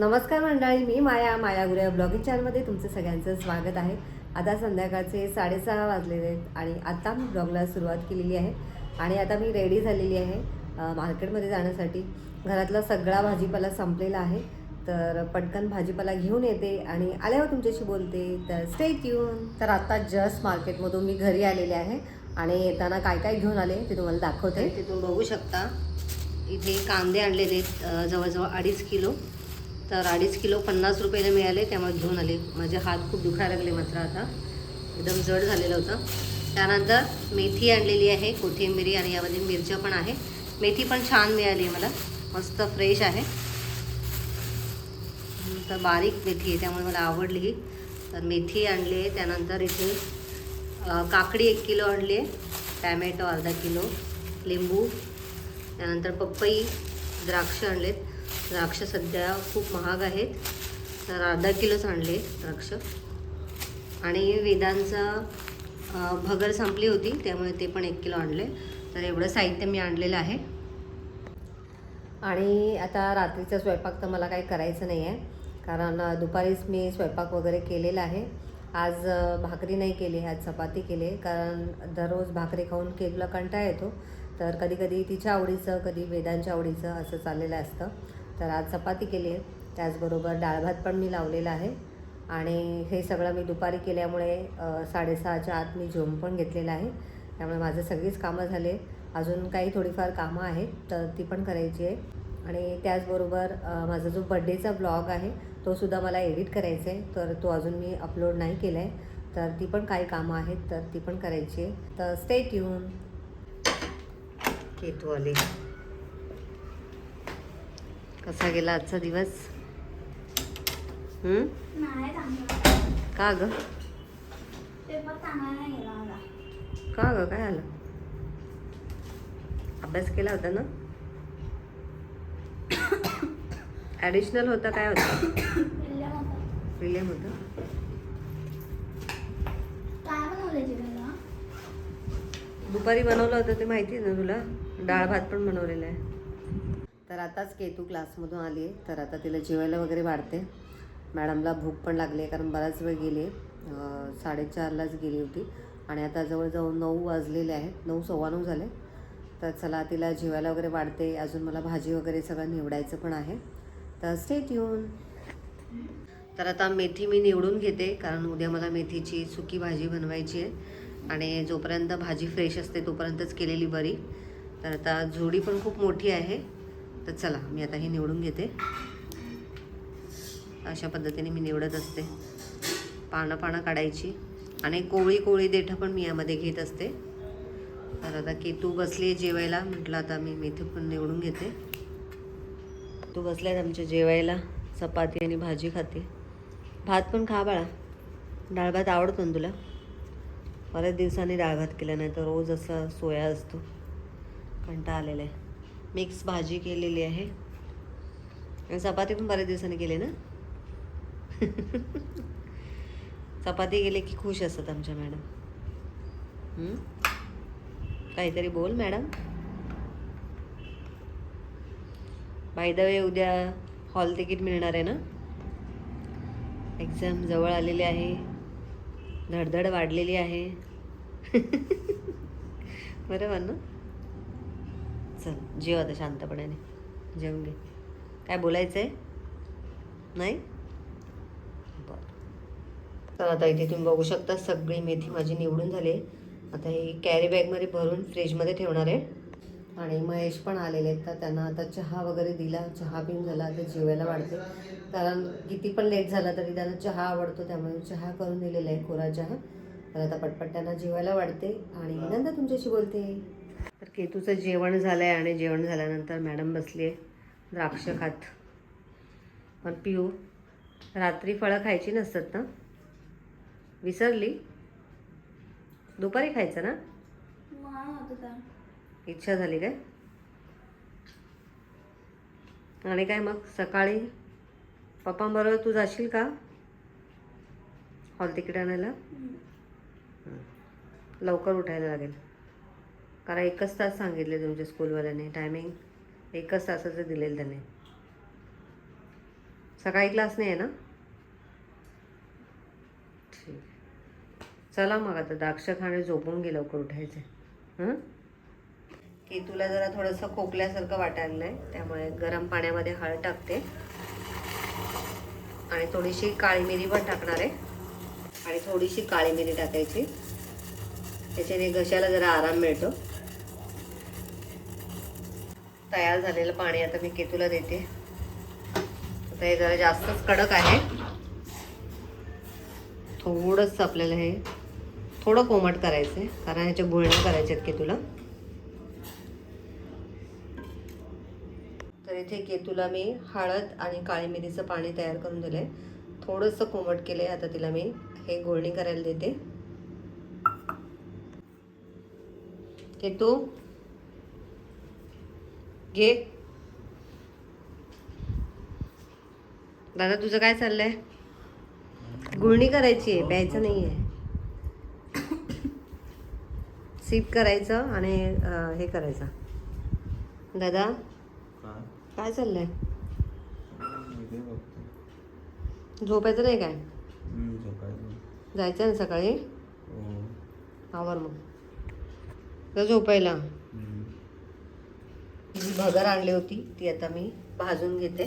नमस्कार मंडळी मी माया माया गुरे ब्लॉगिंग चॅनलमध्ये तुमचं सगळ्यांचं स्वागत आहे. आता संध्याकाळचे साडेसहा वाजलेले आहेत आणि आता मी ब्लॉगला सुरुवात केलेली आहे. आणि आता मी रेडी झालेली आहे मार्केटमध्ये जाण्यासाठी. घरातला सगळा भाजीपाला संपलेला आहे तर पटकन भाजीपाला घेऊन येते आणि आल्यावर हो तुमच्याशी बोलते. तर स्टे ट्यून तर आता जस्ट मार्केटमधून मी घरी आलेले आहे आणि येताना काय काय घेऊन आले ते तुम्हाला दाखवते. ते तुम्ही बघू शकता. इथे कांदे आणलेले आहेत जवळजवळ अडीच किलो. तर अडीच किलो पन्नास रुपयाला मिळाले. त्यामुळे घेऊन आले. माझे हात खूप दुखायला लागले मात्र आता. एकदम जड झालेलं होतं. त्यानंतर मेथी आणलेली आहे. कोथिंबिरी आणि यामध्ये मिरच्या पण आहे. मेथी पण छान मिळाली आहे मला. मस्त फ्रेश आहे. तर बारीक मेथी आहे. त्यामुळे मला आवडली. ही तर मेथी आणली आहे. त्यानंतर इथे काकडी एक किलो आणली आहे. टॅमॅटो अर्धा किलो. लिंबू. त्यानंतर पपई द्राक्ष आणलेत. द्राक्ष सध्या खूप महाग आहेत. तर अर्धा किलोच आणले द्राक्ष. आणि वेदांचा भगर संपली होती त्यामुळे ते पण एक किलो आणले. तर एवढं साहित्य मी आणलेलं आहे. आणि आता रात्रीचा स्वयंपाक तर मला काही करायचं नाही आहे. कारण दुपारीच मी स्वयंपाक वगैरे केलेला आहे. आज भाकरी नाही केली आज चपाती केली आहे. कारण दररोज भाकरी खाऊन केकला कंटाळा येतो. तर कधी कधी तिच्या आवडीचं कधी वेदांच्या आवडीचं असं चाललेलं असतं. तर आज चपाती केली आहे. त्याचबरोबर डाळ भात पण मी लावलेला आहे. आणि हे सगळं मी दुपारी केल्यामुळे साडेसहाच्या आत मी झोम पण घेतलेलं आहे. त्यामुळे माझं सगळीच कामं झाले. अजून काही थोडीफार कामं आहेत तर ती पण करायची आहे. आणि त्याचबरोबर माझा जो बड्डेचा ब्लॉग आहे तो सुद्धा मला एडिट करायचा आहे तर तो अजून मी अपलोड नाही केला आहे तर ती पण काही कामं आहेत तर ती पण करायची आहे. तर स्टे ट्यून केतू आले. कसा गेला आजचा दिवस? हं? का ग? का ग? काय आलं अभ्यास केला होता ना? ॲडिशनल होता काय होता? विल्यम होता. दुपारी बनवलं होतं ते माहिती आहे ना तुला? डाळ भात पण बनवलेला आहे. तर आताच केतू क्लासमधून आली आहे. तर आता तिला जेवायला वगैरे वाढते. मॅडमला भूक पण लागली आहे कारण बराच वेळ गेली आहे. साडेचारलाच गेली होती. आणि आता जवळजवळ नऊ वाजलेले आहेत. नऊ सव्वा नऊ झाले. तर चला तिला जेवायला वगैरे वाढते. अजून मला भाजी वगैरे सगळं निवडायचं पण आहे. तर स्टेट येऊन तर आता मेथी मी निवडून घेते. कारण उद्या मला मेथीची सुकी भाजी बनवायची आहे. आणि जोपर्यंत भाजी फ्रेश असते तोपर्यंतच केलेली बरी. तर आता जोडी पण खूप मोठी आहे. तर चला मी आता ही निवडून घेते. अशा पद्धतीने मी निवडत असते. पानं पानं काढायची. आणि कोवळी कोवळी देठं पण मी यामध्ये घेत असते. तर आता केतू बसली आहे जेवायला. म्हटलं आता मी मेथी पण निवडून घेते. तू बसल्यात आमच्या जेवायला. चपाती आणि भाजी खाते. भात पण खा बाळा. डाळ भात आवडतो ना तुला? बऱ्याच दिवसांनी डाळ भात केला नाही तर रोज असा सोया असतो. कंटा आलेला आहे. मिक्स भाजी केलेली आहे. चपाती पण बऱ्याच दिवसांनी केली ना? चपाती गेले की खुश असतात आमच्या मॅडम. काहीतरी बोल मॅडम. बाय द वे उद्या हॉल तिकीट मिळणार आहे ना? एक्झाम जवळ आलेली आहे. धडधड वाढलेली आहे. बरोबर ना? चल जेव आता शांतपणाने. जेवून घे. काय बोलायचं आहे नाही? बरं. तर आता इथे तुम्ही बघू शकता सगळी मेथी माझी निवडून झाली आहे. आता ही कॅरी बॅगमध्ये भरून फ्रीजमध्ये ठेवणार आहे. आणि महेश पण आलेले आहेत तर त्यांना आता चहा वगैरे दिला. चहा पिऊन झाला आता जेवायला वाढते. कारण किती पण लेट झाला तरी त्यांना चहा आवडतो त्यामुळे चहा करून दिलेला आहे कोरा चहा. तर आता पटपट त्यांना जेवायला वाढते. आणि नंतर तुमच्याशी बोलते. तर केतूचं जेवण झालं आहे आणि जेवण झाल्यानंतर मॅडम बसली आहे द्राक्ष खात. पण पिऊ रात्री फळं खायची नसतात ना? विसरली? दुपारी खायचं ना? इच्छा झाली काय? आणि काय मग? सकाळी पप्पांबरोबर तू जाशील का? हॉल तिकीट आणायला? लवकर उठायला लागेल. कारण एकच तास सांगितले तुमच्या स्कूलवाल्याने. टायमिंग एकच तासाचं दिलेलं त्याने. सकाळी क्लास नाही आहे ना? ठीक चला मग आता द्राक्ष खाणे झोपून गेलं लवकर उठायचे. की तुला जरा थोडंसं खोकल्यासारखं वाटायला आहे त्यामुळे गरम पाण्यामध्ये हळद टाकते. आणि थोडीशी काळी मिरी पण टाकणार आहे. आणि थोडीशी काळी मिरी टाकायची. त्याच्याने घशाला जरा आराम मिळतो. तयार झालेलं पाणी आता मी केतूला देते. आता हे जरा जास्तच कडक आहे. थोडंसं आपल्याला हे थोडं कोमट करायचं आहे कारण ह्याच्या गुळण्या करायच्या आहेत केतूला. तर इथे केतूला मी हळद आणि काळी मिरीचं पाणी तयार करून दिलं आहे थोडंसं कोमट केलं आहे आता तिला मी हे गुळणी करायला देते. केतू घे. दादा तुझं काय चाललंय? गुळणी करायची आहे प्यायचं नाही आहे सीप करायचं आणि हे करायचं. दादा काय? चाललंय? झोपायचं नाही काय? जायचं ना सकाळी? हो. आवर मग. तर झोपायला. जी भगर आणली होती ती आता मी भाजून घेते.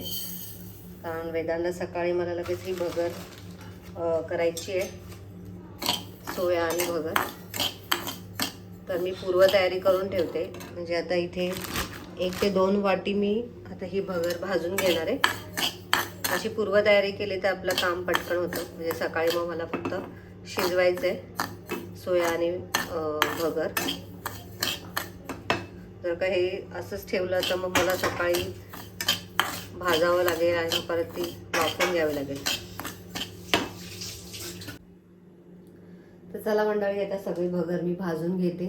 कारण वेदांना सकाळी मला लगेच ही भगर करायची आहे. सोया आणि भगर. तर मी पूर्वतयारी करून ठेवते. म्हणजे आता इथे एक ते दोन वाटी मी आता ही भगर भाजून घेणार आहे. अशी पूर्वतयारी केली तर आपलं काम पटकन होतं. म्हणजे सकाळी मग मला फक्त शिजवायचं आहे सोया आणि भगर. जर का हे असंच ठेवलं तर मग मला सकाळी भाजावं लागेल आणि परत ती वापरून घ्यावी लागेल. तर चला मंडळी आता सगळी भगर मी भाजून घेते.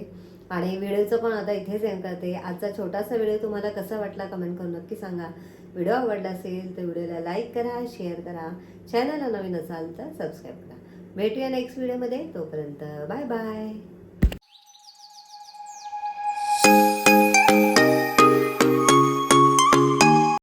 आणि व्हिडिओचं पण आता इथेच एंड करते. आजचा छोटासा व्हिडिओ तुम्हाला कसा वाटला कमेंट करून नक्की सांगा. व्हिडिओ आवडला असेल तर व्हिडिओला लाईक करा शेअर करा. चॅनलला नवीन असाल तर सबस्क्राईब करा. भेटूया नेक्स्ट व्हिडिओमध्ये तोपर्यंत बाय बाय